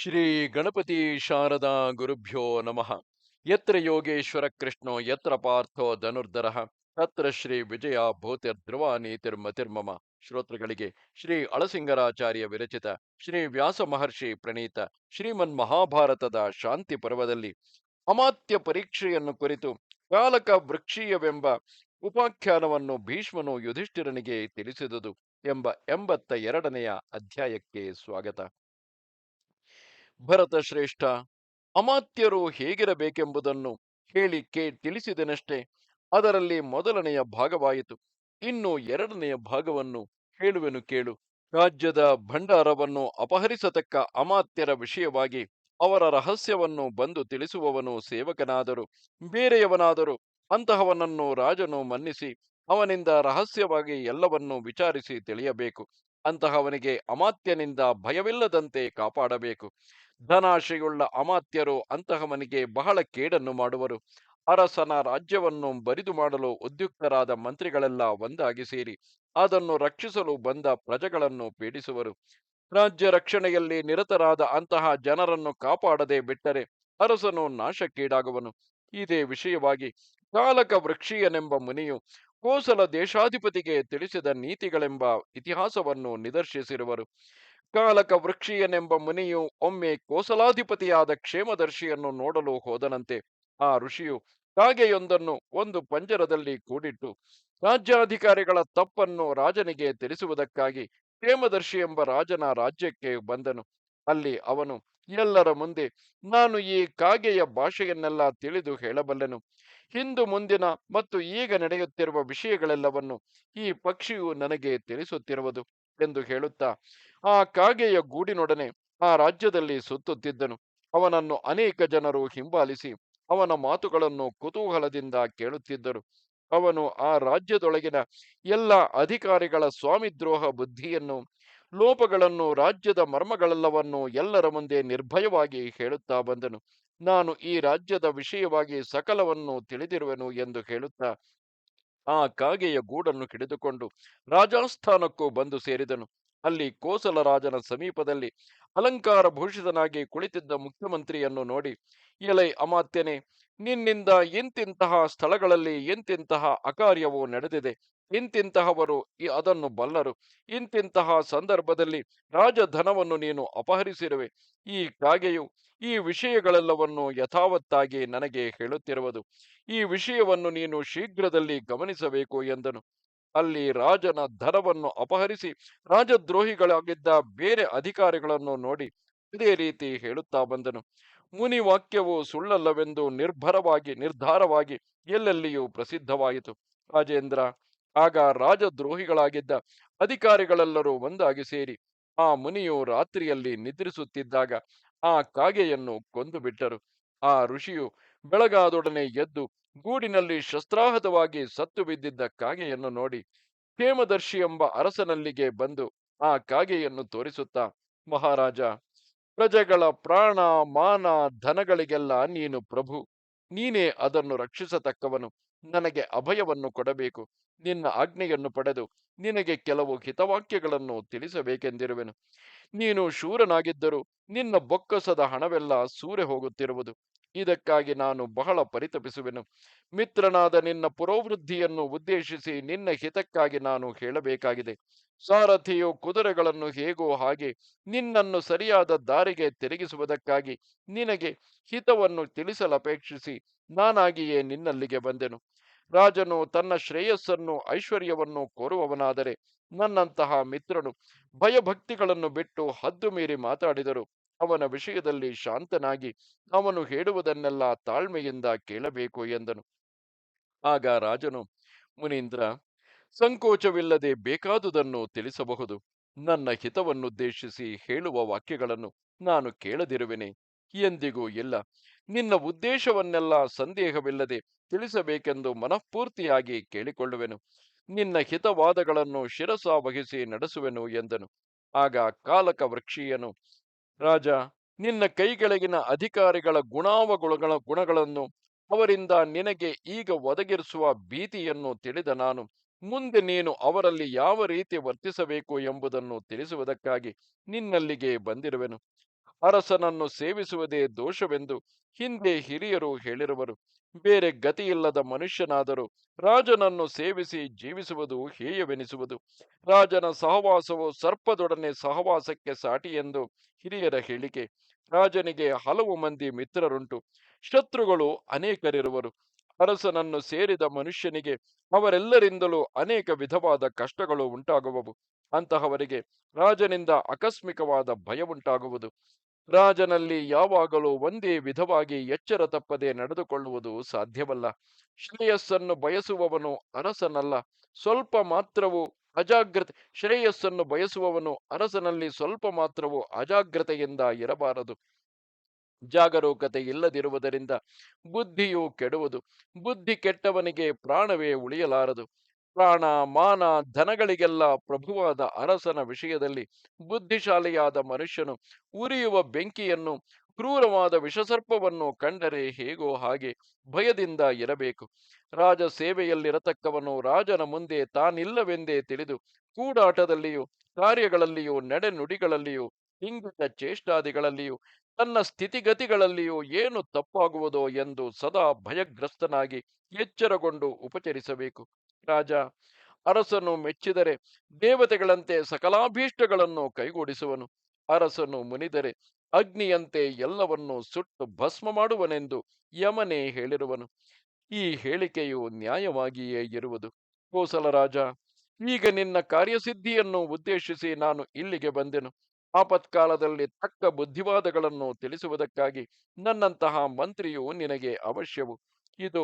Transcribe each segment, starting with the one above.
ಶ್ರೀ ಗಣಪತಿ ಶಾರದಾ ಗುರುಭ್ಯೋ ನಮಃ. ಯತ್ರ ಯೋಗೇಶ್ವರ ಕೃಷ್ಣೋ, ಯತ್ರ ಪಾರ್ಥೋ ಧನುರ್ಧರ, ತತ್ರ ಶ್ರೀ ವಿಜಯ ಭೂತಿರ್ಧ್ರುವ ನೀತಿರ್ಮತಿರ್ಮಮ ಶ್ರೋತೃಗಳಿಗೆ ಶ್ರೀ ಅಳಸಿಂಗರಾಚಾರ್ಯ ವಿರಚಿತ ಶ್ರೀ ವ್ಯಾಸ ಮಹರ್ಷಿ ಪ್ರಣೀತ ಶ್ರೀಮನ್ ಮಹಾಭಾರತದ ಶಾಂತಿ ಪರ್ವದಲ್ಲಿ ಅಮಾತ್ಯ ಪರೀಕ್ಷೆಯನ್ನು ಕುರಿತು ಕಾಲಕ ವೃಕ್ಷೀಯವೆಂಬ ಉಪಾಖ್ಯಾನವನ್ನು ಭೀಷ್ಮನು ಯುಧಿಷ್ಠಿರನಿಗೆ ತಿಳಿಸಿದುದು ಎಂಬ ಎಂಬತ್ತ ಎರಡನೆಯ ಅಧ್ಯಾಯಕ್ಕೆ ಸ್ವಾಗತ. ಭರತ ಶ್ರೇಷ್ಠ ಅಮಾತ್ಯರು ಹೇಗಿರಬೇಕೆಂಬುದನ್ನು ಹೇಳಿ ಕೇ, ತಿಳಿಸಿದನಷ್ಟೇ. ಅದರಲ್ಲಿ ಮೊದಲನೆಯ ಭಾಗವಾಯಿತು. ಇನ್ನು ಎರಡನೆಯ ಭಾಗವನ್ನು ಹೇಳುವೆನು ಕೇಳು. ರಾಜ್ಯದ ಭಂಡಾರವನ್ನು ಅಪಹರಿಸತಕ್ಕ ಅಮಾತ್ಯರ ವಿಷಯವಾಗಿ ಅವರ ರಹಸ್ಯವನ್ನು ಬಂದು ತಿಳಿಸುವವನು ಸೇವಕನಾದರು. ಬೇರೆಯವನಾದರೂ. ಅಂತಹವನನ್ನು ರಾಜನು ಮನ್ನಿಸಿ ಅವನಿಂದ ರಹಸ್ಯವಾಗಿ ಎಲ್ಲವನ್ನೂ ವಿಚಾರಿಸಿ ತಿಳಿಯಬೇಕು. ಅಂತಹವನಿಗೆ ಅಮಾತ್ಯನಿಂದ ಭಯವಿಲ್ಲದಂತೆ ಕಾಪಾಡಬೇಕು. ಧನಾಶೆಯುಳ್ಳ ಅಮಾತ್ಯರು ಅಂತಹವನಿಗೆ ಬಹಳ ಕೇಡನ್ನು ಮಾಡುವರು. ಅರಸನ ರಾಜ್ಯವನ್ನು ಬರಿದು ಮಾಡಲು ಉದ್ಯುಕ್ತರಾದ ಮಂತ್ರಿಗಳೆಲ್ಲ ಒಂದಾಗಿ ಸೇರಿ ಅದನ್ನು ರಕ್ಷಿಸಲು ಬಂದ ಪ್ರಜೆಗಳನ್ನು ಪೀಡಿಸುವರು. ರಾಜ್ಯ ರಕ್ಷಣೆಯಲ್ಲಿ ನಿರತರಾದ ಅಂತಹ ಜನರನ್ನು ಕಾಪಾಡದೆ ಬಿಟ್ಟರೆ ಅರಸನು ನಾಶಕ್ಕೀಡಾಗುವನು. ಇದೇ ವಿಷಯವಾಗಿ ಕಾಲಕ ವೃಕ್ಷೀಯನೆಂಬ ಮುನಿಯು ಕೋಸಲ ದೇಶಾಧಿಪತಿಗೆ ತಿಳಿಸಿದ ನೀತಿಗಳೆಂಬ ಇತಿಹಾಸವನ್ನು ನಿದರ್ಶಿಸಿರುವರು. ಕಾಲಕ ವೃಕ್ಷೀಯನೆಂಬ ಮುನಿಯು ಒಮ್ಮೆ ಕೋಸಲಾಧಿಪತಿಯಾದ ಕ್ಷೇಮದರ್ಶಿಯನ್ನು ನೋಡಲು ಹೋದನಂತೆ. ಆ ಋಷಿಯು ಕಾಗೆಯೊಂದನ್ನು ಒಂದು ಪಂಜರದಲ್ಲಿ ಕೂಡಿಟ್ಟು, ರಾಜ್ಯಾಧಿಕಾರಿಗಳ ತಪ್ಪನ್ನು ರಾಜನಿಗೆ ತಿಳಿಸುವುದಕ್ಕಾಗಿ ಕ್ಷೇಮದರ್ಶಿ ಎಂಬ ರಾಜನ ರಾಜ್ಯಕ್ಕೆ ಬಂದನು. ಅಲ್ಲಿ ಅವನು ಎಲ್ಲರ ಮುಂದೆ ನಾನು ಈ ಕಾಗೆಯ ಭಾಷೆಯನ್ನೆಲ್ಲ ತಿಳಿದು ಹೇಳಬಲ್ಲೆನು. ಹಿಂದು ಮುಂದಿನ ಮತ್ತು ಈಗ ನಡೆಯುತ್ತಿರುವ ವಿಷಯಗಳೆಲ್ಲವನ್ನು ಈ ಪಕ್ಷಿಯು ನನಗೆ ತಿಳಿಸುತ್ತಿರುವುದು ಎಂದು ಹೇಳುತ್ತಾ, ಆ ಕಾಗೆಯ ಗೂಡಿನೊಡನೆ ಆ ರಾಜ್ಯದಲ್ಲಿ ಸುತ್ತುತ್ತಿದ್ದನು. ಅವನನ್ನು ಅನೇಕ ಜನರು ಹಿಂಬಾಲಿಸಿ ಅವನ ಮಾತುಗಳನ್ನು ಕುತೂಹಲದಿಂದ ಕೇಳುತ್ತಿದ್ದರು. ಅವನು ಆ ರಾಜ್ಯದೊಳಗಿನ ಎಲ್ಲ ಅಧಿಕಾರಿಗಳ ಸ್ವಾಮಿದ್ರೋಹ ಬುದ್ಧಿಯನ್ನು ಲೋಪಗಳನ್ನು ರಾಜ್ಯದ ಮರ್ಮಗಳೆಲ್ಲವನ್ನು ಎಲ್ಲರ ಮುಂದೆ ನಿರ್ಭಯವಾಗಿ ಹೇಳುತ್ತಾ ಬಂದನು. ನಾನು ಈ ರಾಜ್ಯದ ವಿಷಯವಾಗಿ ಸಕಲವನ್ನು ತಿಳಿದಿರುವೆನು ಎಂದು ಹೇಳುತ್ತಾ ಆ ಕಾಗೆಯ ಗೂಡನ್ನು ಹಿಡಿದುಕೊಂಡು ರಾಜಸ್ಥಾನಕ್ಕೂ ಬಂದು ಸೇರಿದನು. ಅಲ್ಲಿ ಕೋಸಲ ರಾಜನ ಸಮೀಪದಲ್ಲಿ ಅಲಂಕಾರ ಭೂಷಿತನಾಗಿ ಕುಳಿತಿದ್ದ ಮುಖ್ಯಮಂತ್ರಿಯನ್ನು ನೋಡಿ, ಎಲೈ ಅಮಾತ್ಯನೆ, ನಿನ್ನಿಂದ ಎಂತಿಂತಹ ಸ್ಥಳಗಳಲ್ಲಿ ಎಂತಿಂತಹ ಅಕಾರ್ಯವು ನಡೆದಿದೆ. ಇಂತಿಂತಹವರು ಈ- ಅದನ್ನು ಬಲ್ಲರು. ಇಂತಿಂತಹ ಸಂದರ್ಭದಲ್ಲಿ ರಾಜಧನವನ್ನು ನೀನು ಅಪಹರಿಸಿರುವೆ. ಈ ಕಾಗೆಯು ಈ ವಿಷಯಗಳೆಲ್ಲವನ್ನು ಯಥಾವತ್ತಾಗಿ ನನಗೆ ಹೇಳುತ್ತಿರುವುದು. ಈ ವಿಷಯವನ್ನು ನೀನು ಶೀಘ್ರದಲ್ಲಿ ಗಮನಿಸಬೇಕು ಎಂದನು. ಅಲ್ಲಿ ರಾಜನ ಧನವನ್ನು ಅಪಹರಿಸಿ ರಾಜದ್ರೋಹಿಗಳಾಗಿದ್ದ ಬೇರೆ ಅಧಿಕಾರಿಗಳನ್ನು ನೋಡಿ ಇದೇ ರೀತಿ ಹೇಳುತ್ತಾ ಬಂದನು. ಮುನಿ ವಾಕ್ಯವು ಸುಳ್ಳಲ್ಲವೆಂದು ನಿರ್ಭರವಾಗಿ ನಿರ್ಧಾರವಾಗಿ ಎಲ್ಲೆಲ್ಲಿಯೂ ಪ್ರಸಿದ್ಧವಾಯಿತು. ರಾಜೇಂದ್ರ ಆಗ ರಾಜದ್ರೋಹಿಗಳಾಗಿದ್ದ ಅಧಿಕಾರಿಗಳೆಲ್ಲರೂ ಒಂದಾಗಿ ಸೇರಿ ಆ ಮುನಿಯು ರಾತ್ರಿಯಲ್ಲಿ ನಿದ್ರಿಸುತ್ತಿದ್ದಾಗ ಆ ಕಾಗೆಯನ್ನು ಕೊಂದು ಬಿಟ್ಟರು. ಆ ಋಷಿಯು ಬೆಳಗಾದೊಡನೆ ಎದ್ದು ಗೂಡಿನಲ್ಲಿ ಶಸ್ತ್ರಾಹತವಾಗಿ ಸತ್ತು ಬಿದ್ದಿದ್ದ ಕಾಗೆಯನ್ನು ನೋಡಿ ಹೇಮದರ್ಶಿ ಎಂಬ ಅರಸನಲ್ಲಿಗೆ ಬಂದು ಆ ಕಾಗೆಯನ್ನು ತೋರಿಸುತ್ತಾ, ಮಹಾರಾಜ, ಪ್ರಜೆಗಳ ಪ್ರಾಣ ಮಾನ ಧನಗಳಿಗೆಲ್ಲ ನೀನು ಪ್ರಭು. ನೀನೇ ಅದನ್ನು ರಕ್ಷಿಸತಕ್ಕವನು. ನನಗೆ ಅಭಯವನ್ನು ಕೊಡಬೇಕು. ನಿನ್ನ ಆಜ್ಞೆಯನ್ನು ಪಡೆದು ನಿನಗೆ ಕೆಲವು ಹಿತವಾಕ್ಯಗಳನ್ನು ತಿಳಿಸಬೇಕೆಂದಿರುವೆನು. ನೀನು ಶೂರನಾಗಿದ್ದರೂ ನಿನ್ನ ಬೊಕ್ಕಸದ ಹಣವೆಲ್ಲ ಸೂರೆ ಹೋಗುತ್ತಿರುವುದು ಇದಕ್ಕಾಗಿ ನಾನು ಬಹಳ ಪರಿತಪಿಸುವೆನು. ಮಿತ್ರನಾದ ನಿನ್ನ ಪುರೋವೃದ್ಧಿಯನ್ನು ಉದ್ದೇಶಿಸಿ ನಿನ್ನ ಹಿತಕ್ಕಾಗಿ ನಾನು ಹೇಳಬೇಕಾಗಿದೆ. ಸಾರಥಿಯು ಕುದುರೆಗಳನ್ನು ಹೇಗೋ ಹಾಗೆ ನಿನ್ನನ್ನು ಸರಿಯಾದ ದಾರಿಗೆ ತಿರುಗಿಸುವುದಕ್ಕಾಗಿ ನಿನಗೆ ಹಿತವನ್ನು ತಿಳಿಸಲಪೇಕ್ಷಿಸಿ ನಾನಾಗಿಯೇ ನಿನ್ನಲ್ಲಿಗೆ ಬಂದೆನು. ರಾಜನು ತನ್ನ ಶ್ರೇಯಸ್ಸನ್ನು ಐಶ್ವರ್ಯವನ್ನು ಕೋರುವವನಾದರೆ ನನ್ನಂತಹ ಮಿತ್ರನು ಭಯಭಕ್ತಿಗಳನ್ನು ಬಿಟ್ಟು ಹದ್ದು ಮೀರಿ ಮಾತಾಡಿದರು. ಅವನ ವಿಷಯದಲ್ಲಿ ಶಾಂತನಾಗಿ ಅವನು ಹೇಳುವುದನ್ನೆಲ್ಲ ತಾಳ್ಮೆಯಿಂದ ಕೇಳಬೇಕು ಎಂದನು. ಆಗ ರಾಜನು, ಮುನೀಂದ್ರ, ಸಂಕೋಚವಿಲ್ಲದೆ ಬೇಕಾದುದನ್ನು ತಿಳಿಸಬಹುದು. ನನ್ನ ಹಿತವನ್ನುದ್ದೇಶಿಸಿ ಹೇಳುವ ವಾಕ್ಯಗಳನ್ನು ನಾನು ಕೇಳದಿರುವೆನೆ. ಎಂದಿಗೂ ಇಲ್ಲ. ನಿನ್ನ ಉದ್ದೇಶವನ್ನೆಲ್ಲ ಸಂದೇಹವಿಲ್ಲದೆ ತಿಳಿಸಬೇಕೆಂದು ಮನಃಪೂರ್ತಿಯಾಗಿ ಕೇಳಿಕೊಳ್ಳುವೆನು. ನಿನ್ನ ಹಿತವಾದಗಳನ್ನು ಶಿರಸ ವಹಿಸಿ ನಡೆಸುವೆನು ಎಂದನು. ಆಗ ಕಾಲಕ ವೃಕ್ಷೀಯನು ರಾಜ, ನಿನ್ನ ಕೈಗೆಳಗಿನ ಅಧಿಕಾರಿಗಳ ಗುಣಾವಗುಣಗಳ ಗುಣಗಳನ್ನು ಅವರಿಂದ ನಿನಗೆ ಈಗ ಒದಗಿರಿಸುವ ಭೀತಿಯನ್ನು ತಿಳಿದ ನಾನು. ಮುಂದೆ ನೀನು ಅವರಲ್ಲಿ ಯಾವ ರೀತಿ ವರ್ತಿಸಬೇಕು ಎಂಬುದನ್ನು ತಿಳಿಸುವುದಕ್ಕಾಗಿ ನಿನ್ನಲ್ಲಿಗೆ ಬಂದಿರುವೆನು. ಅರಸನನ್ನು ಸೇವಿಸುವುದೇ ದೋಷವೆಂದು ಹಿಂದೆ ಹಿರಿಯರು ಹೇಳಿರುವರು. ಬೇರೆ ಗತಿಯಿಲ್ಲದ ಮನುಷ್ಯನಾದರೂ ರಾಜನನ್ನು ಸೇವಿಸಿ ಜೀವಿಸುವುದು ಹೇಯವೆನಿಸುವುದು. ರಾಜನ ಸಹವಾಸವು ಸರ್ಪದೊಡನೆ ಸಹವಾಸಕ್ಕೆ ಸಾಟಿ ಎಂದು ಹಿರಿಯರ ಹೇಳಿಕೆ. ರಾಜನಿಗೆ ಹಲವು ಮಂದಿ ಮಿತ್ರರುಂಟು. ಶತ್ರುಗಳು ಅನೇಕರಿರುವರು. ಅರಸನನ್ನು ಸೇರಿದ ಮನುಷ್ಯನಿಗೆ ಅವರೆಲ್ಲರಿಂದಲೂ ಅನೇಕ ವಿಧವಾದ ಕಷ್ಟಗಳು ಉಂಟಾಗುವವು. ಅಂತಹವರಿಗೆ ರಾಜನಿಂದ ಆಕಸ್ಮಿಕವಾದ ಭಯವುಂಟಾಗುವುದು. ರಾಜನಲ್ಲಿ ಯಾವಾಗಲೂ ಒಂದೇ ವಿಧವಾಗಿ ಎಚ್ಚರ ತಪ್ಪದೆ ನಡೆದುಕೊಳ್ಳುವುದು ಸಾಧ್ಯವಲ್ಲ. ಶ್ರೇಯಸ್ಸನ್ನು ಬಯಸುವವನು ಅರಸನಲ್ಲ. ಸ್ವಲ್ಪ ಮಾತ್ರವೂ ಅಜಾಗ್ರತೆ, ಶ್ರೇಯಸ್ಸನ್ನು ಬಯಸುವವನು ಅರಸನಲ್ಲಿ ಸ್ವಲ್ಪ ಮಾತ್ರವೂ ಅಜಾಗ್ರತೆಯಿಂದ ಇರಬಾರದು. ಜಾಗರೂಕತೆ ಇಲ್ಲದಿರುವುದರಿಂದ ಬುದ್ಧಿಯು ಕೆಡುವುದು. ಬುದ್ಧಿ ಕೆಟ್ಟವನಿಗೆ ಪ್ರಾಣವೇ ಉಳಿಯಲಾರದು. ಪ್ರಾಣ, ಮಾನ, ಧನಗಳಿಗೆಲ್ಲ ಪ್ರಭುವಾದ ಅರಸನ ವಿಷಯದಲ್ಲಿ ಬುದ್ಧಿಶಾಲಿಯಾದ ಮನುಷ್ಯನು ಉರಿಯುವ ಬೆಂಕಿಯನ್ನು, ಕ್ರೂರವಾದ ವಿಷಸರ್ಪವನ್ನು ಕಂಡರೆ ಹೇಗೋ ಹಾಗೆ ಭಯದಿಂದ ಇರಬೇಕು. ರಾಜ ಸೇವೆಯಲ್ಲಿರತಕ್ಕವನು ರಾಜನ ಮುಂದೆ ತಾನಿಲ್ಲವೆಂದೇ ತಿಳಿದು ಕೂಡಾಟದಲ್ಲಿಯೂ, ಕಾರ್ಯಗಳಲ್ಲಿಯೂ, ನಡೆನುಡಿಗಳಲ್ಲಿಯೂ, ಇಂಗಿತ ಚೇಷ್ಟಾದಿಗಳಲ್ಲಿಯೂ, ತನ್ನ ಸ್ಥಿತಿಗತಿಗಳಲ್ಲಿಯೂ ಏನು ತಪ್ಪಾಗುವುದೋ ಎಂದು ಸದಾ ಭಯಗ್ರಸ್ತನಾಗಿ ಎಚ್ಚರಗೊಂಡು ಉಪಚರಿಸಬೇಕು. ರಾಜ ಅರಸನು ಮೆಚ್ಚಿದರೆ ದೇವತೆಗಳಂತೆ ಸಕಲಾಭೀಷ್ಟಗಳನ್ನು ಕೈಗೂಡಿಸುವನು. ಅರಸನು ಮುನಿದರೆ ಅಗ್ನಿಯಂತೆ ಎಲ್ಲವನ್ನೂ ಸುಟ್ಟು ಭಸ್ಮ ಮಾಡುವನೆಂದು ಯಮನೇ ಹೇಳಿರುವನು. ಈ ಹೇಳಿಕೆಯು ನ್ಯಾಯವಾಗಿಯೇ ಇರುವುದು. ಕೋಸಲ ರಾಜ, ಈಗ ನಿನ್ನ ಕಾರ್ಯಸಿದ್ಧಿಯನ್ನು ಉದ್ದೇಶಿಸಿ ನಾನು ಇಲ್ಲಿಗೆ ಬಂದೆನು. ಆಪತ್ಕಾಲದಲ್ಲಿ ತಕ್ಕ ಬುದ್ಧಿವಾದಗಳನ್ನು ತಿಳಿಸುವುದಕ್ಕಾಗಿ ನನ್ನಂತಹ ಮಂತ್ರಿಯು ನಿನಗೆ ಅವಶ್ಯವು. ಇದು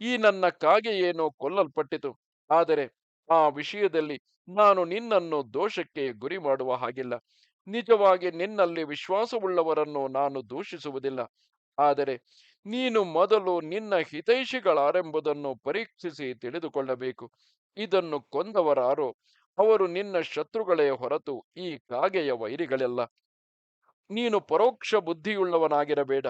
ಈ ನನ್ನ ಕಾಗೆಯೇನೋ ಕೊಲ್ಲಲ್ಪಟ್ಟಿತು. ಆದರೆ ಆ ವಿಷಯದಲ್ಲಿ ನಾನು ನಿನ್ನನ್ನು ದೋಷಕ್ಕೆ ಗುರಿ ಮಾಡುವ ಹಾಗಿಲ್ಲ. ನಿಜವಾಗಿ ನಿನ್ನಲ್ಲಿ ವಿಶ್ವಾಸವುಳ್ಳವರನ್ನು ನಾನು ದೂಷಿಸುವುದಿಲ್ಲ. ಆದರೆ ನೀನು ಮೊದಲು ನಿನ್ನ ಹಿತೈಷಿಗಳಾರೆಂಬುದನ್ನು ಪರೀಕ್ಷಿಸಿ ತಿಳಿದುಕೊಳ್ಳಬೇಕು. ಇದನ್ನು ಕೊಂದವರಾರು ಅವರು ನಿನ್ನ ಶತ್ರುಗಳೇ ಹೊರತು ಈ ಕಾಗೆಯ ವೈರಿಗಳೆಲ್ಲ. ನೀನು ಪರೋಕ್ಷ ಬುದ್ಧಿಯುಳ್ಳವನಾಗಿರಬೇಡ.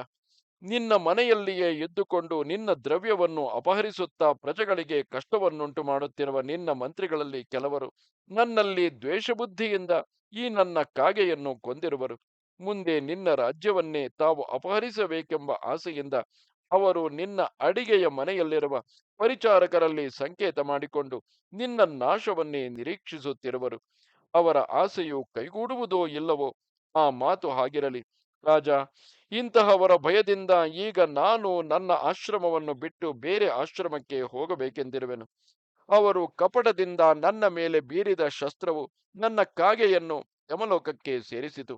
ನಿನ್ನ ಮನೆಯಲ್ಲಿಯೇ ಇದ್ದುಕೊಂಡು ನಿನ್ನ ದ್ರವ್ಯವನ್ನು ಅಪಹರಿಸುತ್ತಾ ಪ್ರಜೆಗಳಿಗೆ ಕಷ್ಟವನ್ನುಂಟು ಮಾಡುತ್ತಿರುವ ನಿನ್ನ ಮಂತ್ರಿಗಳಲ್ಲಿ ಕೆಲವರು ನನ್ನಲ್ಲಿ ದ್ವೇಷಬುದ್ಧಿಯಿಂದ ಈ ನನ್ನ ಕಾಗೆಯನ್ನು ಕೊಂದಿರುವರು. ಮುಂದೆ ನಿನ್ನ ರಾಜ್ಯವನ್ನೇ ತಾವು ಅಪಹರಿಸಬೇಕೆಂಬ ಆಸೆಯಿಂದ ಅವರು ನಿನ್ನ ಅಡಿಗೆಯ ಮನೆಯಲ್ಲಿರುವ ಪರಿಚಾರಕರಲ್ಲಿ ಸಂಕೇತ ಮಾಡಿಕೊಂಡು ನಿನ್ನ ನಾಶವನ್ನೇ ನಿರೀಕ್ಷಿಸುತ್ತಿರುವರು. ಅವರ ಆಸೆಯು ಕೈಗೂಡುವುದೋ ಇಲ್ಲವೋ ಆ ಮಾತು ಹಾಗಿರಲಿ. ರಾಜ, ಇಂತಹವರ ಭಯದಿಂದ ಈಗ ನಾನು ನನ್ನ ಆಶ್ರಮವನ್ನು ಬಿಟ್ಟು ಬೇರೆ ಆಶ್ರಮಕ್ಕೆ ಹೋಗಬೇಕೆಂದಿರುವೆನು. ಅವರು ಕಪಟದಿಂದ ನನ್ನ ಮೇಲೆ ಬೀರಿದ ಶಸ್ತ್ರವು ನನ್ನ ಕಾಗೆಯನ್ನು ಯಮಲೋಕಕ್ಕೆ ಸೇರಿಸಿತು.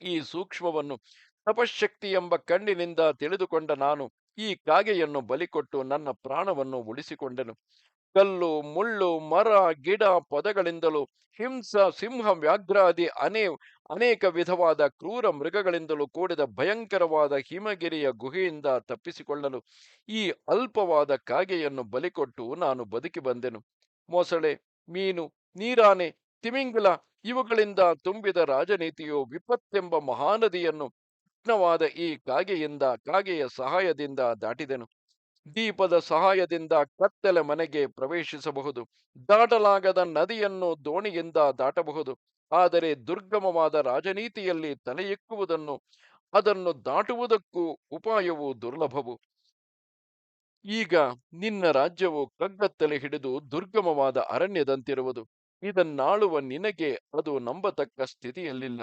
ಈ ಸೂಕ್ಷ್ಮವನ್ನು ತಪಶಕ್ತಿ ಎಂಬ ಕಣ್ಣಿನಿಂದ ತಿಳಿದುಕೊಂಡ ನಾನು ಈ ಕಾಗೆಯನ್ನು ಬಲಿಕೊಟ್ಟು ನನ್ನ ಪ್ರಾಣವನ್ನು ಉಳಿಸಿಕೊಂಡೆನು. ಕಲ್ಲು, ಮುಳ್ಳು, ಮರ, ಗಿಡ, ಪದಗಳಿಂದಲೂ ಹಿಂಸ, ಸಿಂಹ, ವ್ಯಾಘ್ರಾದಿ ಅನೇ ಅನೇಕ ವಿಧವಾದ ಕ್ರೂರ ಮೃಗಗಳಿಂದಲೂ ಕೂಡಿದ ಭಯಂಕರವಾದ ಹಿಮಗಿರಿಯ ಗುಹೆಯಿಂದ ತಪ್ಪಿಸಿಕೊಳ್ಳಲು ಈ ಅಲ್ಪವಾದ ಕಾಗೆಯನ್ನು ಬಲಿಕೊಟ್ಟು ನಾನು ಬದುಕಿ ಬಂದೆನು. ಮೊಸಳೆ, ಮೀನು, ನೀರಾನೆ, ತಿಮಿಂಗುಲ ಇವುಗಳಿಂದ ತುಂಬಿದ ರಾಜನೀತಿಯು ವಿಪತ್ತೆಂಬ ಮಹಾನದಿಯನ್ನು ಉಷ್ಣವಾದ ಈ ಕಾಗೆಯಿಂದ, ಕಾಗೆಯ ಸಹಾಯದಿಂದ ದಾಟಿದೆನು. ದೀಪದ ಸಹಾಯದಿಂದ ಕತ್ತಲೆ ಮನೆಗೆ ಪ್ರವೇಶಿಸಬಹುದು. ದಾಟಲಾಗದ ನದಿಯನ್ನು ದೋಣಿಯಿಂದ ದಾಟಬಹುದು. ಆದರೆ ದುರ್ಗಮವಾದ ರಾಜನೀತಿಯಲ್ಲಿ ತಲೆಯೆಕ್ಕುವುದನ್ನು ಅದನ್ನು ದಾಟುವುದಕ್ಕೂ ಉಪಾಯವು ದುರ್ಲಭವು. ಈಗ ನಿನ್ನ ರಾಜ್ಯವು ಕಗ್ಗತ್ತಲೆ ಹಿಡಿದು ದುರ್ಗಮವಾದ ಅರಣ್ಯದಂತಿರುವುದು. ಇದನ್ನಾಳುವ ನಿನಗೆ ಅದು ನಂಬತಕ್ಕ ಸ್ಥಿತಿಯಲ್ಲಿಲ್ಲ.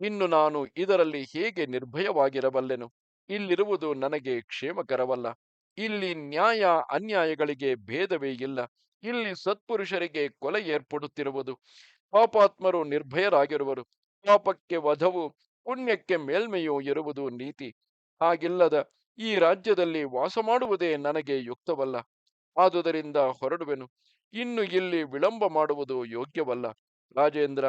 ಇನ್ನು ನಾನು ಇದರಲ್ಲಿ ಹೇಗೆ ನಿರ್ಭಯವಾಗಿರಬಲ್ಲೆನು? ಇಲ್ಲಿರುವುದು ನನಗೆ ಕ್ಷೇಮಕರವಲ್ಲ. ಇಲ್ಲಿ ನ್ಯಾಯ ಅನ್ಯಾಯಗಳಿಗೆ ಭೇದವೇ ಇಲ್ಲ. ಇಲ್ಲಿ ಸತ್ಪುರುಷರಿಗೆ ಕೊಲೆ ಏರ್ಪಡುತ್ತಿರುವುದು. ಪಾಪಾತ್ಮರು ನಿರ್ಭಯರಾಗಿರುವರು. ಪಾಪಕ್ಕೆ ವಧವು, ಪುಣ್ಯಕ್ಕೆ ಮೇಲ್ಮೆಯೂ ಇರುವುದು ನೀತಿ. ಹಾಗಿಲ್ಲದ ಈ ರಾಜ್ಯದಲ್ಲಿ ವಾಸ ಮಾಡುವುದೇ ನನಗೆ ಯುಕ್ತವಲ್ಲ. ಆದುದರಿಂದ ಹೊರಡುವೆನು. ಇನ್ನು ಇಲ್ಲಿ ವಿಳಂಬ ಮಾಡುವುದು ಯೋಗ್ಯವಲ್ಲ. ರಾಜೇಂದ್ರ,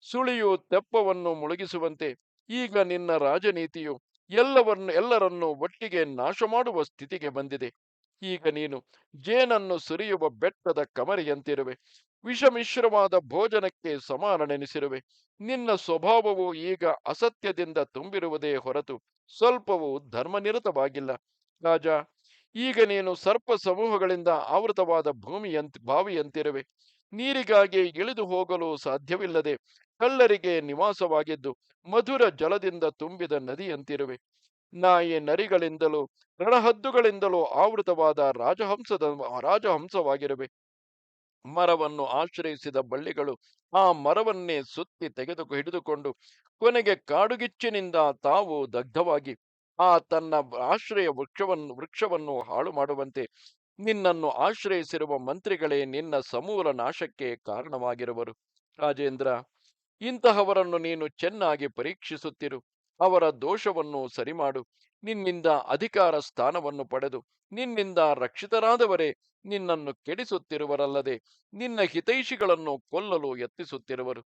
ಸುಳಿಯು ತೆಪ್ಪವನ್ನು ಮುಳುಗಿಸುವಂತೆ, ಈಗ ನಿನ್ನ ರಾಜನೀತಿಯು ಎಲ್ಲವನ್ನು, ಎಲ್ಲರನ್ನು ಒಟ್ಟಿಗೆ ನಾಶ ಮಾಡುವ ಸ್ಥಿತಿಗೆ ಬಂದಿದೆ. ಈಗ ನೀನು ಜೇನನ್ನು ಸುರಿಯುವ ಬೆಟ್ಟದ ಕಮರಿಯಂತಿರುವೆ. ವಿಷಮಿಶ್ರವಾದ ಭೋಜನಕ್ಕೆ ಸಮಾನನೆನಿಸಿರುವೆ ನಿನ್ನ ಸ್ವಭಾವವು ಈಗ ಅಸತ್ಯದಿಂದ ತುಂಬಿರುವುದೇ ಹೊರತು ಸ್ವಲ್ಪವೂ ಧರ್ಮನಿರತವಾಗಿಲ್ಲ. ರಾಜ, ಈಗ ನೀನು ಸರ್ಪ ಸಮೂಹಗಳಿಂದ ಆವೃತವಾದ ಭೂಮಿಯಂತ, ಬಾವಿಯಂತಿರುವೆ. ನೀರಿಗಾಗಿ ಇಳಿದು ಹೋಗಲು ಸಾಧ್ಯವಿಲ್ಲದೆ ಕಳ್ಳರಿಗೆ ನಿವಾಸವಾಗಿದ್ದು ಮಧುರ ಜಲದಿಂದ ತುಂಬಿದ ನದಿಯಂತಿರುವೆ. ನಾಯಿ ನರಿಗಳಿಂದಲೂ ರಣಹದ್ದುಗಳಿಂದಲೂ ಆವೃತವಾದ ರಾಜಹಂಸದ, ರಾಜಹಂಸವಾಗಿರುವೆ. ಮರವನ್ನು ಆಶ್ರಯಿಸಿದ ಬಳ್ಳಿಗಳು ಆ ಮರವನ್ನೇ ಸುತ್ತಿ ತೆಗೆದು ಹಿಡಿದುಕೊಂಡು ಕೊನೆಗೆ ಕಾಡುಗಿಚ್ಚಿನಿಂದ ತಾವು ದಗ್ಧವಾಗಿ ಆ ತನ್ನ ಆಶ್ರಯ ವೃಕ್ಷವನ್ನು ವೃಕ್ಷವನ್ನು ಹಾಳು ಮಾಡುವಂತೆ ನಿನ್ನನ್ನು ಆಶ್ರಯಿಸಿರುವ ಮಂತ್ರಿಗಳೇ ನಿನ್ನ ಸಮೂಲ ನಾಶಕ್ಕೆ ಕಾರಣವಾಗಿರುವರು. ರಾಜೇಂದ್ರ, ಇಂತಹವರನ್ನು ನೀನು ಚೆನ್ನಾಗಿ ಪರೀಕ್ಷಿಸುತ್ತಿರು. ಅವರ ದೋಷವನ್ನು ಸರಿಮಾಡು. ನಿನ್ನಿಂದ ಅಧಿಕಾರ ಸ್ಥಾನವನ್ನು ಪಡೆದು, ನಿನ್ನಿಂದ ರಕ್ಷಿತರಾದವರೇ ನಿನ್ನನ್ನು ಕೆಡಿಸುತ್ತಿರುವರಲ್ಲದೆ ನಿನ್ನ ಹಿತೈಷಿಗಳನ್ನು ಕೊಲ್ಲಲು ಯತ್ನಿಸುತ್ತಿರುವರು.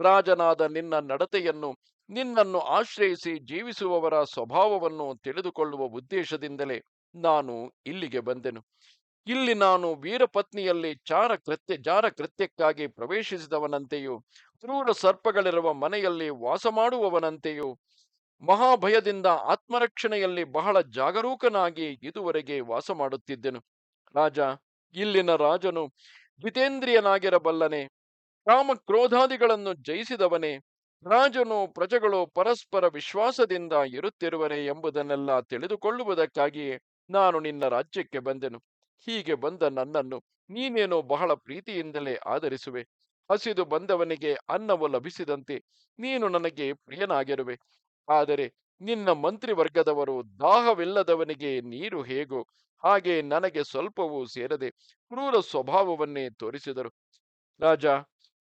ರಾಜನಾದ ನಿನ್ನ ನಡತೆಯನ್ನು, ನಿನ್ನನ್ನು ಆಶ್ರಯಿಸಿ ಜೀವಿಸುವವರ ಸ್ವಭಾವವನ್ನು ತಿಳಿದುಕೊಳ್ಳುವ ಉದ್ದೇಶದಿಂದಲೇ ನಾನು ಇಲ್ಲಿಗೆ ಬಂದೆನು. ಇಲ್ಲಿ ನಾನು ವೀರಪತ್ನಿಯಲ್ಲಿ ಚಾರ ಕೃತ್ಯ, ಜಾರ ಕೃತ್ಯಕ್ಕಾಗಿ ಪ್ರವೇಶಿಸಿದವನಂತೆಯೂ, ಕ್ರೂರ ಸರ್ಪಗಳಿರುವ ಮನೆಯಲ್ಲಿ ವಾಸ ಮಾಡುವವನಂತೆಯೂ ಮಹಾಭಯದಿಂದ ಆತ್ಮರಕ್ಷಣೆಯಲ್ಲಿ ಬಹಳ ಜಾಗರೂಕನಾಗಿ ಇದುವರೆಗೆ ವಾಸ ಮಾಡುತ್ತಿದ್ದೆನು. ರಾಜ, ಇಲ್ಲಿನ ರಾಜನು ಜಿತೇಂದ್ರಿಯನಾಗಿರಬಲ್ಲನೆ ಕಾಮ ಕ್ರೋಧಾದಿಗಳನ್ನು ಜಯಿಸಿದವನೇ, ರಾಜನು ಪ್ರಜೆಗಳು ಪರಸ್ಪರ ವಿಶ್ವಾಸದಿಂದ ಇರುತ್ತಿರುವರೆ ಎಂಬುದನ್ನೆಲ್ಲ ತಿಳಿದುಕೊಳ್ಳುವುದಕ್ಕಾಗಿ ನಾನು ನಿನ್ನ ರಾಜ್ಯಕ್ಕೆ ಬಂದೆನು. ಹೀಗೆ ಬಂದ ನನ್ನನ್ನು ನೀನೇನೋ ಬಹಳ ಪ್ರೀತಿಯಿಂದಲೇ ಆಧರಿಸುವೆ. ಹಸಿದು ಬಂದವನಿಗೆ ಅನ್ನವು ಲಭಿಸಿದಂತೆ ನೀನು ನನಗೆ ಪ್ರಿಯನಾಗಿರುವೆ. ಆದರೆ ನಿನ್ನ ಮಂತ್ರಿವರ್ಗದವರು ದಾಹವಿಲ್ಲದವನಿಗೆ ನೀರು ಹೇಗೋ ಹಾಗೆ ನನಗೆ ಸ್ವಲ್ಪವೂ ಸೇರದೆ ಕ್ರೂರ ಸ್ವಭಾವವನ್ನೇ ತೋರಿಸಿದರು. ರಾಜ,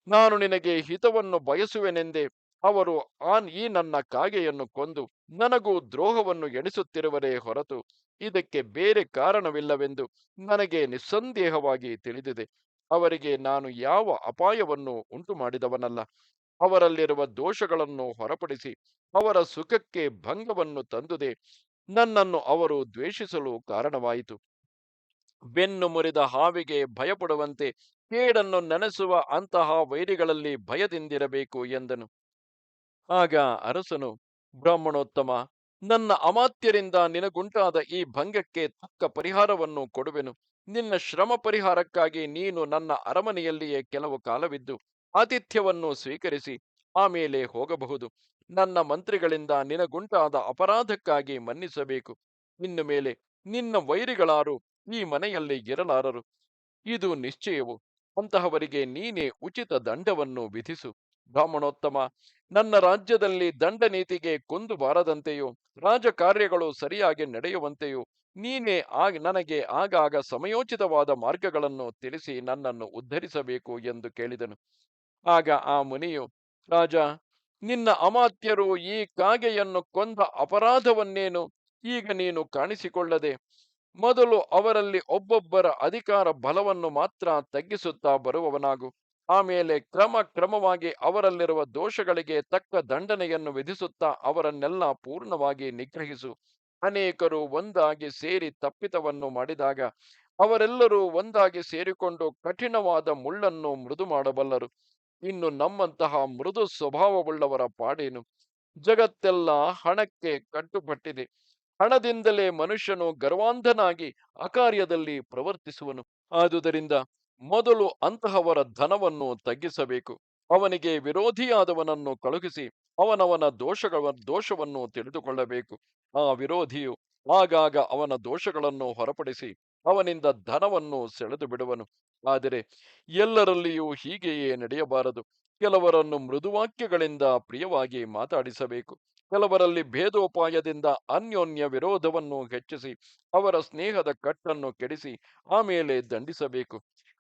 ನಾನು ನಿನಗೆ ಹಿತವನ್ನು ಬಯಸುವೆನೆಂದೇ ಅವರು ಆನ್ ಈ ನನ್ನ ಕಾಗೆಯನ್ನು ಕೊಂದು ನನಗೂ ದ್ರೋಹವನ್ನು ಎಣಿಸುತ್ತಿರುವರೇ ಹೊರತು ಇದಕ್ಕೆ ಬೇರೆ ಕಾರಣವಿಲ್ಲವೆಂದು ನನಗೆ ನಿಸ್ಸಂದೇಹವಾಗಿ ತಿಳಿದಿದೆ. ಅವರಿಗೆ ನಾನು ಯಾವ ಅಪಾಯವನ್ನು ಉಂಟು ಮಾಡಿದವನಲ್ಲ ಅವರಲ್ಲಿರುವ ದೋಷಗಳನ್ನು ಹೊರಪಡಿಸಿ ಅವರ ಸುಖಕ್ಕೆ ಭಂಗವನ್ನು ತಂದುದೆ. ನನ್ನನ್ನು ಅವರು ದ್ವೇಷಿಸಲು ಕಾರಣವಾಯಿತು. ಬೆನ್ನು ಮುರಿದ ಹಾವಿಗೆ ಭಯಪಡುವಂತೆ ಕೇಡನ್ನು ನೆನೆಸುವ ಅಂತಹ ವೈರಿಗಳಲ್ಲಿ ಭಯದಿಂದಿರಬೇಕು ಎಂದನು. ಆಗ ಅರಸನು, ಬ್ರಾಹ್ಮಣೋತ್ತಮ, ನನ್ನ ಅಮಾತ್ಯರಿಂದ ನಿನಗುಂಟಾದ ಈ ಭಂಗಕ್ಕೆ ತಕ್ಕ ಪರಿಹಾರವನ್ನು ಕೊಡುವೆನು. ನಿನ್ನ ಶ್ರಮ ಪರಿಹಾರಕ್ಕಾಗಿ ನೀನು ನನ್ನ ಅರಮನೆಯಲ್ಲಿಯೇ ಕೆಲವು ಕಾಲವಿದ್ದು ಆತಿಥ್ಯವನ್ನು ಸ್ವೀಕರಿಸಿ ಆಮೇಲೆ ಹೋಗಬಹುದು. ನನ್ನ ಮಂತ್ರಿಗಳಿಂದ ನಿನಗುಂಟಾದ ಅಪರಾಧಕ್ಕಾಗಿ ಮನ್ನಿಸಬೇಕು. ಇನ್ನು ಮೇಲೆ ನಿನ್ನ ವೈರಿಗಳಾರು ಈ ಮನೆಯಲ್ಲಿ ಇರಲಾರರು. ಇದು ನಿಶ್ಚಯವು. ಅಂತಹವರಿಗೆ ನೀನೇ ಉಚಿತ ದಂಡವನ್ನು ವಿಧಿಸು. ಬ್ರಾಹ್ಮಣೋತ್ತಮ, ನನ್ನ ರಾಜ್ಯದಲ್ಲಿ ದಂಡ ನೀತಿಗೆ ಕುಂದು ಬಾರದಂತೆಯೂ, ರಾಜಕಾರ್ಯಗಳು ಸರಿಯಾಗಿ ನಡೆಯುವಂತೆಯೂ, ನೀನೇ ಆಗ, ನನಗೆ ಆಗಾಗ ಸಮಯೋಚಿತವಾದ ಮಾರ್ಗಗಳನ್ನು ತಿಳಿಸಿ ನನ್ನನ್ನು ಉದ್ಧರಿಸಬೇಕು ಎಂದು ಕೇಳಿದನು. ಆಗ ಆ ಮುನಿಯು, ರಾಜ, ನಿನ್ನ ಅಮಾತ್ಯರು ಈ ಕಾಗೆಯನ್ನು ಕೊಂದ ಅಪರಾಧವನ್ನೇನು? ಈಗ ನೀನು ಕಾಣಿಸಿಕೊಳ್ಳದೆ. ಮೊದಲು ಅವರಲ್ಲಿ ಒಬ್ಬೊಬ್ಬರ ಅಧಿಕಾರ ಬಲವನ್ನು ಮಾತ್ರ ತಗ್ಗಿಸುತ್ತಾ ಬರುವವನಾಗು. ಆಮೇಲೆ ಕ್ರಮ ಕ್ರಮವಾಗಿ ಅವರಲ್ಲಿರುವ ದೋಷಗಳಿಗೆ ತಕ್ಕ ದಂಡನೆಯನ್ನು ವಿಧಿಸುತ್ತಾ ಅವರನ್ನೆಲ್ಲ ಪೂರ್ಣವಾಗಿ ನಿಗ್ರಹಿಸು. ಅನೇಕರು ಒಂದಾಗಿ ಸೇರಿ ತಪ್ಪಿತವನ್ನು ಮಾಡಿದಾಗ ಅವರೆಲ್ಲರೂ ಒಂದಾಗಿ ಸೇರಿಕೊಂಡು ಕಠಿಣವಾದ ಮುಳ್ಳನ್ನು ಮೃದು ಮಾಡಬಲ್ಲರು. ಇನ್ನು ನಮ್ಮಂತಹ ಮೃದು ಸ್ವಭಾವವುಳ್ಳವರ ಪಾಡೇನು? ಜಗತ್ತೆಲ್ಲ ಹಣಕ್ಕೆ ಕಟ್ಟುಪಟ್ಟಿದೆ. ಹಣದಿಂದಲೇ ಮನುಷ್ಯನು ಗರ್ವಾಂಧನಾಗಿ ಅಕಾರ್ಯದಲ್ಲಿ ಪ್ರವರ್ತಿಸುವನು. ಆದುದರಿಂದ ಮೊದಲು ಅಂತಹವರ ಧನವನ್ನು ತಗ್ಗಿಸಬೇಕು. ಅವನಿಗೆ ವಿರೋಧಿಯಾದವನನ್ನು ಕಳುಹಿಸಿ ಅವನವನ ದೋಷಗಳ ದೋಷವನ್ನು ತಿಳಿದುಕೊಳ್ಳಬೇಕು. ಆ ವಿರೋಧಿಯು ಆಗಾಗ ಅವನ ದೋಷಗಳನ್ನು ಹೊರಪಡಿಸಿ ಅವನಿಂದ ಧನವನ್ನು ಸೆಳೆದು ಬಿಡುವನು ಆದರೆ ಎಲ್ಲರಲ್ಲಿಯೂ ಹೀಗೆಯೇ ನಡೆಯಬಾರದು. ಕೆಲವರನ್ನು ಮೃದುವಾಕ್ಯಗಳಿಂದ ಪ್ರಿಯವಾಗಿ ಮಾತಾಡಿಸಬೇಕು. ಕೆಲವರಲ್ಲಿ ಭೇದೋಪಾಯದಿಂದ ಅನ್ಯೋನ್ಯ ವಿರೋಧವನ್ನು ಹೆಚ್ಚಿಸಿ, ಅವರ ಸ್ನೇಹದ ಕಟ್ಟನ್ನು ಕೆಡಿಸಿ ಆಮೇಲೆ ದಂಡಿಸಬೇಕು.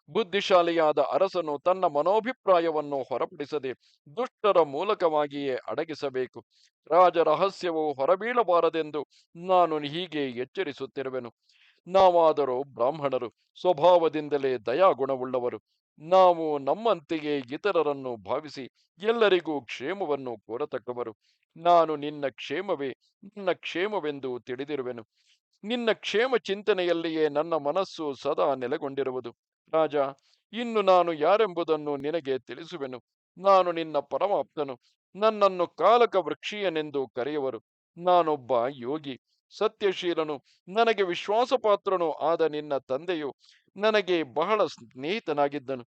ಬುದ್ಧಿಶಾಲಿಯಾದ ಅರಸನು ತನ್ನ ಮನೋಭಿಪ್ರಾಯವನ್ನು ಹೊರಪಡಿಸದೆ ದುಷ್ಟರ ಮೂಲಕವಾಗಿಯೇ ಅಡಗಿಸಬೇಕು. ರಾಜ ರಹಸ್ಯವು ಹೊರಬೀಳಬಾರದೆಂದು ನಾನು ಹೀಗೆ ಎಚ್ಚರಿಸುತ್ತಿರುವೆನು. ನಾವಾದರೂ ಬ್ರಾಹ್ಮಣರು, ಸ್ವಭಾವದಿಂದಲೇ ದಯಾಗುಣವುಳ್ಳವರು. ನಾವು ನಮ್ಮಂತೆಯೇ ಇತರರನ್ನು ಭಾವಿಸಿ ಎಲ್ಲರಿಗೂ ಕ್ಷೇಮವನ್ನು ಕೋರತಕ್ಕವರು. ನಾನು ನಿನ್ನ ಕ್ಷೇಮವೇ, ನಿನ್ನ ಕ್ಷೇಮವೆಂದು ತಿಳಿದಿರುವೆನು. ನಿನ್ನ ಕ್ಷೇಮ ಚಿಂತನೆಯಲ್ಲಿಯೇ ನನ್ನ ಮನಸ್ಸು ಸದಾ ನೆಲೆಗೊಂಡಿರುವುದು. ರಾಜ, ಇನ್ನು ನಾನು ಯಾರೆಂಬುದನ್ನು ನಿನಗೆ ತಿಳಿಸುವೆನು. ನಾನು ನಿನ್ನ ಪರಮಾಪ್ತನು ನನ್ನನ್ನು ಕಾಲಕ ವೃಕ್ಷೀಯನೆಂದು ಕರೆಯುವರು. ನಾನೊಬ್ಬ ಯೋಗಿ. ಸತ್ಯಶೀಲನು, ನನಗೆ ವಿಶ್ವಾಸಪಾತ್ರನು ಆದ ನಿನ್ನ ತಂದೆಯು ನನಗೆ ಬಹಳ ಸ್ನೇಹಿತನಾಗಿದ್ದನು.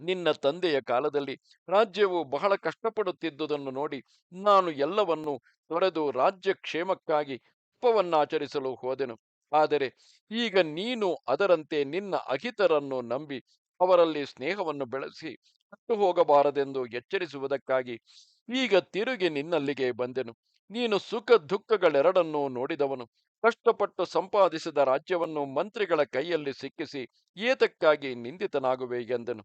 ನಿನ್ನ ತಂದೆಯ ಕಾಲದಲ್ಲಿ ರಾಜ್ಯವು ಬಹಳ ಕಷ್ಟಪಡುತ್ತಿದ್ದುದನ್ನು ನೋಡಿ ನಾನು ಎಲ್ಲವನ್ನು ತೊರೆದು ರಾಜ್ಯ ಕ್ಷೇಮಕ್ಕಾಗಿ ಹಬ್ಬವನ್ನಾಚರಿಸಲು ಹೋದೆನು. ಆದರೆ ಈಗ ನೀನು ಅದರಂತೆ ನಿನ್ನ ಅಹಿತರನ್ನು ನಂಬಿ ಅವರಲ್ಲಿ ಸ್ನೇಹವನ್ನು ಬೆಳೆಸಿ ಬಿಟ್ಟು ಹೋಗಬಾರದೆಂದು ಎಚ್ಚರಿಸುವುದಕ್ಕಾಗಿ ಈಗ ತಿರುಗಿ ನಿನ್ನಲ್ಲಿಗೆ ಬಂದೆನು. ನೀನು ಸುಖ ದುಃಖಗಳೆರಡನ್ನೂ ನೋಡಿದವನು. ಕಷ್ಟಪಟ್ಟು ಸಂಪಾದಿಸಿದ ರಾಜ್ಯವನ್ನು ಮಂತ್ರಿಗಳ ಕೈಯಲ್ಲಿ ಸಿಕ್ಕಿಸಿ ಏತಕ್ಕಾಗಿ ನಿಂದಿತನಾಗುವೆ ಎಂದನು.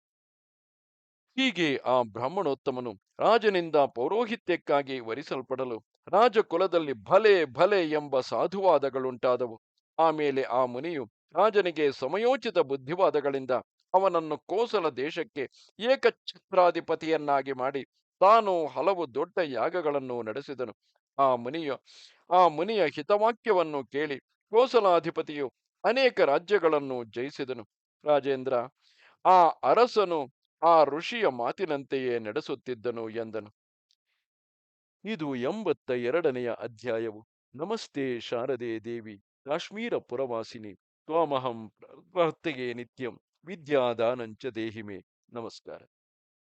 ಹೀಗೆ ಆ ಬ್ರಾಹ್ಮಣೋತ್ತಮನು ರಾಜನಿಂದ ಪೌರೋಹಿತ್ಯಕ್ಕಾಗಿ ವರಿಸಲ್ಪಡಲು ರಾಜಕುಲದಲ್ಲಿ ಭಲೆ ಭಲೆ ಎಂಬ ಸಾಧುವಾದಗಳುಂಟಾದವು. ಆಮೇಲೆ ಆ ಮುನಿಯು ರಾಜನಿಗೆ ಸಮಯೋಚಿತ ಬುದ್ಧಿವಾದಗಳಿಂದ ಅವನನ್ನು ಕೋಸಲ ದೇಶಕ್ಕೆ ಏಕಛತ್ರಾಧಿಪತಿಯನ್ನಾಗಿ ಮಾಡಿ ತಾನು ಹಲವು ದೊಡ್ಡ ಯಾಗಗಳನ್ನು ನಡೆಸಿದನು. ಆ ಮುನಿಯ ಆ ಮುನಿಯ ಹಿತವಾಕ್ಯವನ್ನು ಕೇಳಿ ಕೋಸಲಾಧಿಪತಿಯು ಅನೇಕ ರಾಜ್ಯಗಳನ್ನು ಜಯಿಸಿದನು. ರಾಜೇಂದ್ರ, ಆ ಅರಸನು ಆ ಋಷಿಯ ಮಾತಿನಂತೆಯೇ ನಡೆಸುತ್ತಿದ್ದನು ಎಂದನು. ಇದು ಎಂಬತ್ತ ಎರಡನೆಯ ಅಧ್ಯಾಯವು. ನಮಸ್ತೆ ಶಾರದೆ ದೇವಿ, ಕಾಶ್ಮೀರ ಪುರವಾಸಿನಿ, ತ್ವಾಮಹಂ ಪ್ರಾರ್ಥೆಯೇ ನಿತ್ಯಂ, ವಿದ್ಯಾದಾನಂಚ ದೇಹಿಮೆ. ನಮಸ್ಕಾರ.